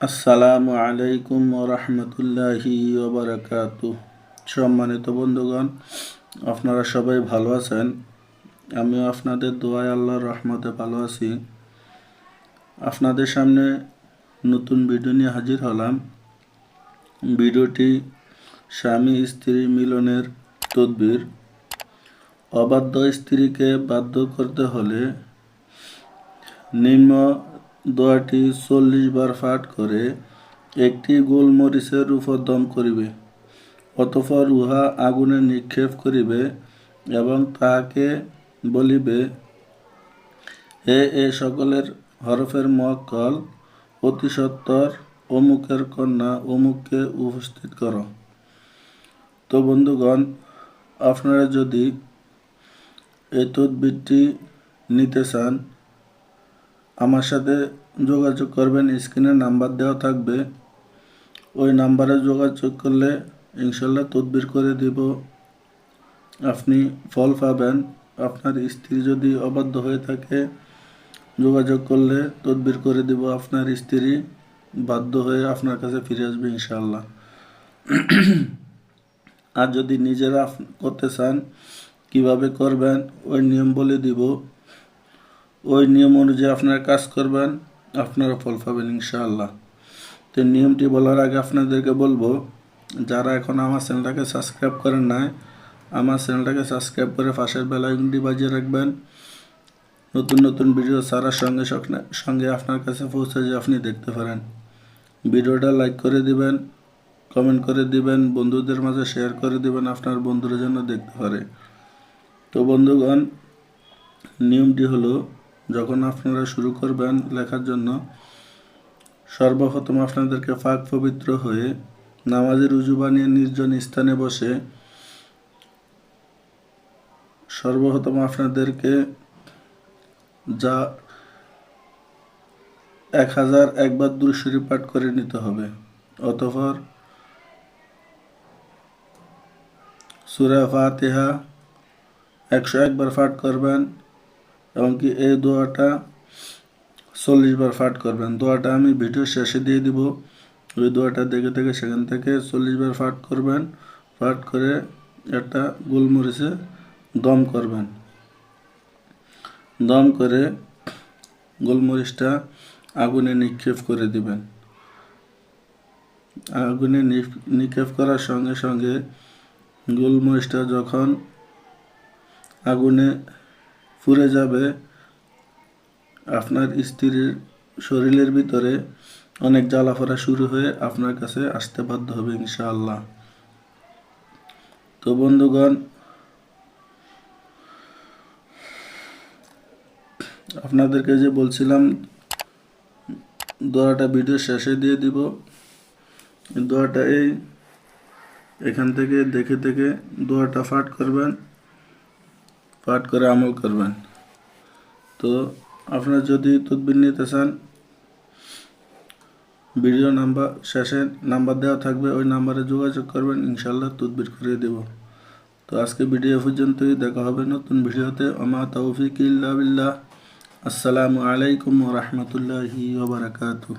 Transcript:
আসসালামু আলাইকুম রহমতুল্লাহি সম্মানিত বন্ধুগণ, আপনারা সবাই ভালো আছেন? আমিও আপনাদের দোয়ায় আল্লাহর রহমতে ভালো আছি। আপনাদের সামনে নতুন ভিডিও নিয়ে হাজির হলাম। ভিডিওটি স্বামী স্ত্রী মিলনের তদবির। অবাধ্য স্ত্রীকে বাধ্য করতে হলে নিম্ন দোয়াটি চল্লিশ বার পাঠ করে একটি গোলমরিচের উপর দম করিবে, অতঃপর উহা আগুনে নিক্ষেপ করিবে এবং তাহাকে বলিবে, হে এ সকলের হরফের মক্কল, অতি সত্তর, অমুকের কন্যা অমুককে উপস্থিত কর। তো বন্ধুগণ, আপনারা যদি এই তদবিরটি নিতে চান আমার সাথে যোগাযোগ করবেন, স্ক্রিনে নাম্বার দেওয়া থাকবে। ওই নাম্বারে যোগাযোগ করলে ইনশাল্লাহ তদবির করে দিব। আপনি ফল পাবেন। আপনার স্ত্রী যদি অবাধ্য হয়ে থাকে, যোগাযোগ করলে তদবির করে দিব। আপনার স্ত্রী বাধ্য হয়ে আপনার কাছে ফিরে আসবে ইনশাল্লাহ আর যদি নিজেরা করতে চান, কীভাবে করবেন, ওই নিয়ম বলে দিব। ওই নিয়ম অনুযায়ী আপনারা কাজ করবেন, আপনারা ফল পাবেন ইনশাআল্লাহ। তো নিয়মটি বলার আগে আপনাদেরকে বলব, যারা এখন আমার চ্যানেলটাকে সাবস্ক্রাইব করেন নাই, আমার চ্যানেলটাকে সাবস্ক্রাইব করে পাশের বেলাইকনটি বাজিয়ে রাখবেন। নতুন নতুন ভিডিও সারার সঙ্গে সঙ্গে আপনার কাছে পৌঁছে যে আপনি দেখতে পারেন। ভিডিওটা লাইক করে দিবেন, কমেন্ট করে দিবেন, বন্ধুদের মাঝে শেয়ার করে দিবেন, আপনার বন্ধুরা যেন দেখতে পারে। তো বন্ধুগণ, নিয়মটি হলো যখন আপনারা শুরু করবেন লেখার জন্য, সর্বপ্রথম আপনাদেরকে ফাঁক পবিত্র হয়ে নামাজের উজু বানিয়ে নির্জন স্থানে বসে সর্বপ্রথম আপনাদেরকে যা এক হাজার একবার দুরুশরী পাঠ করে নিতে হবে। অতঃপর সুরা ফাতেহা একশো একবার পাঠ করবেন। এমনকি এই দোয়াটা চল্লিশ বার পাঠ করবেন। দোয়াটা আমি ভিডিও শেষে দিয়ে দিব। ওই দোয়াটা দেখে দেখে সেখান থেকে চল্লিশ বার পাঠ করবেন। পাঠ করে একটা গোলমরিচে দম করবেন। দম করে গোলমরিচটা আগুনে নিক্ষেপ করে দিবেন। আগুনে নিক্ষেপ করার সঙ্গে সঙ্গে গোলমরিচটা যখন আগুনে পুড়ে যাবে। আপনার স্ত্রীর শরীরের ভিতরে অনেক জ্বালাফারা শুরু হয়ে আপনার কাছে আসতে বাধ্য হবে ইনশাআল্লাহ। তো বন্ধুগণ, আপনাদেরকে যে বলছিলাম, দোয়াটা ভিডিও শেষে দিয়ে দিব। দোয়াটা এই, এখান থেকে দেখে দেখে দোয়াটা পাঠ করবেন। পাঠ করে আমল করবেন। তো আপনারা যদি তদবির নিতে চান, ভিডিও নাম্বার, শেষে নাম্বার দেওয়া থাকবে, ওই নাম্বারে যোগাযোগ করবেন ইনশাল্লাহ তদবির করিয়ে দেব। তো আজকে ভিডিও পর্যন্তই, দেখা হবে নতুন ভিডিওতে। আমা তৌফিক ইল্লা বিল্লাহ। আসসালামু আলাইকুম রহমতুল্লাহি ওবরাকাতুহ